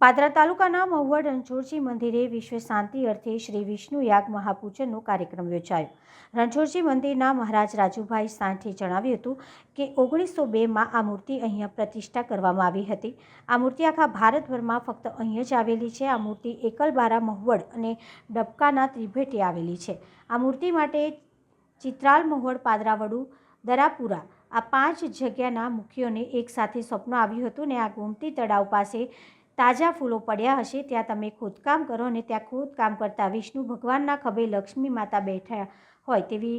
પાદરા તાલુકાના મહુવડ રણછોડજી મંદિરે વિશ્વ શાંતિ અર્થે શ્રી વિષ્ણુ યાગ મહાપૂજનનો કાર્યક્રમ યોજાયો. રણછોડજી મંદિરના મહારાજ રાજુભાઈ સાંઠે જણાવ્યું હતું કે ઓગણીસો બેમાં આ મૂર્તિ અહીંયા પ્રતિષ્ઠા કરવામાં આવી હતી. આ મૂર્તિ આખા ભારતભરમાં ફક્ત અહીં જ આવેલી છે. આ મૂર્તિ એકલબારા મહુવડ અને ડબકાના ત્રિભેટે આવેલી છે. આ મૂર્તિ માટે ચિત્રાલ મહુવડ, પાદરાવડુ, દરાપુરા આ પાંચ જગ્યાના મુખ્યોને એકસાથે સ્વપ્ન આવ્યું હતું ને આ ગોમતી તળાવ પાસે તાજા ફૂલો પડ્યા હશે, ત્યાં તમે ખોદકામ કરો અને ત્યાં ખોદકામ કરતાં વિષ્ણુ ભગવાનના ખભે લક્ષ્મી માતા બેઠા હોય તેવી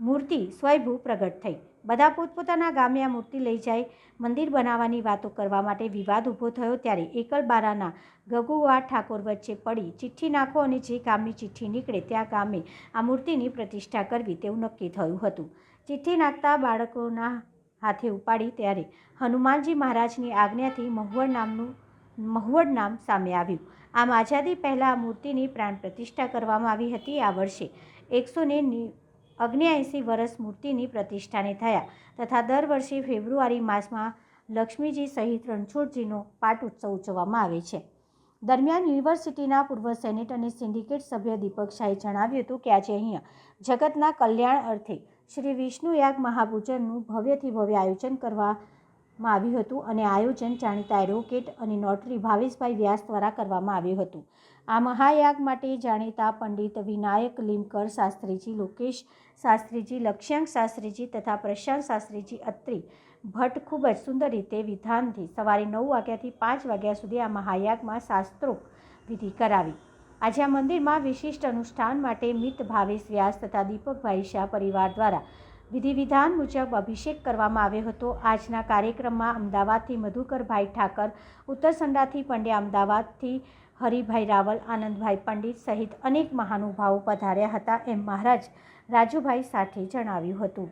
મૂર્તિ સ્વયંભૂ પ્રગટ થઈ. બધા પોતપોતાના ગામે આ મૂર્તિ લઈ જાય, મંદિર બનાવવાની વાતો કરવા માટે વિવાદ ઊભો થયો ત્યારે એકલબારાના ગગુવા ઠાકોર વચ્ચે પડી ચિઠ્ઠી નાખો અને જે ગામની ચિઠ્ઠી નીકળે ત્યાં ગામે આ મૂર્તિની પ્રતિષ્ઠા કરવી તેવું નક્કી થયું હતું. ચિઠ્ઠી નાખતા બાળકોના હાથે ઉપાડી ત્યારે હનુમાનજી મહારાજની આજ્ઞાથી મહુવર નામનું મહુવડ નામ સામે આવ્યું. આમ આઝાદી પહેલાં મૂર્તિની પ્રાણ પ્રતિષ્ઠા કરવામાં આવી હતી આ વર્ષે. એકસો ને અગ્નિયાએંસી વર્ષ મૂર્તિની પ્રતિષ્ઠાને થયા તથા દર વર્ષે ફેબ્રુઆરી માસમાં લક્ષ્મીજી સહિત રણછોડજીનો પાટ ઉત્સવ ઉજવવામાં આવે છે. દરમિયાન યુનિવર્સિટીના પૂર્વ સેનેટ અને સિન્ડિકેટ સભ્ય દીપક શાહે જણાવ્યું હતું કે આજે અહીંયા જગતના કલ્યાણ અર્થે શ્રી વિષ્ણુ યાગ મહાપૂજનનું ભવ્યથી ભવ્ય આયોજન કરવામાં આવ્યું હતું અને આયોજન જાણીતા એડવોકેટ અને નોટરી ભાવેશભાઈ વ્યાસ દ્વારા કરવામાં આવ્યું હતું. આ મહાયાગ માટે જાણીતા પંડિત વિનાયક લીમકર શાસ્ત્રીજી, લોકેશ શાસ્ત્રીજી, લક્ષ્યાંક શાસ્ત્રીજી તથા પ્રશાંત શાસ્ત્રીજી અત્રી ભટ્ટ ખૂબ જ સુંદર રીતે વિધાનથી સવારે નવ વાગ્યાથી પાંચ વાગ્યા સુધી આ મહાયાગમાં શાસ્ત્રો વિધિ કરાવી. આજે આ મંદિરમાં વિશિષ્ટ અનુષ્ઠાન માટે મિત ભાવેશ વ્યાસ તથા દીપકભાઈ શાહ પરિવાર દ્વારા વિધિ વિધાન મુજબ અભિષેક કરવામાં આવ્યો હતો. આજના કાર્યક્રમમાં અમદાવાદથી મધુકરભાઈ ઠાકર ઉત્તરસંડાથી પંડ્યા અમદાવાદથી હરિભાઈ રાવલ, આનંદભાઈ પંડિત સહિત અનેક મહાનુભાવો પધાર્યા હતા એમ મહારાજ રાજુભાઈ સાથે જણાવ્યું હતું.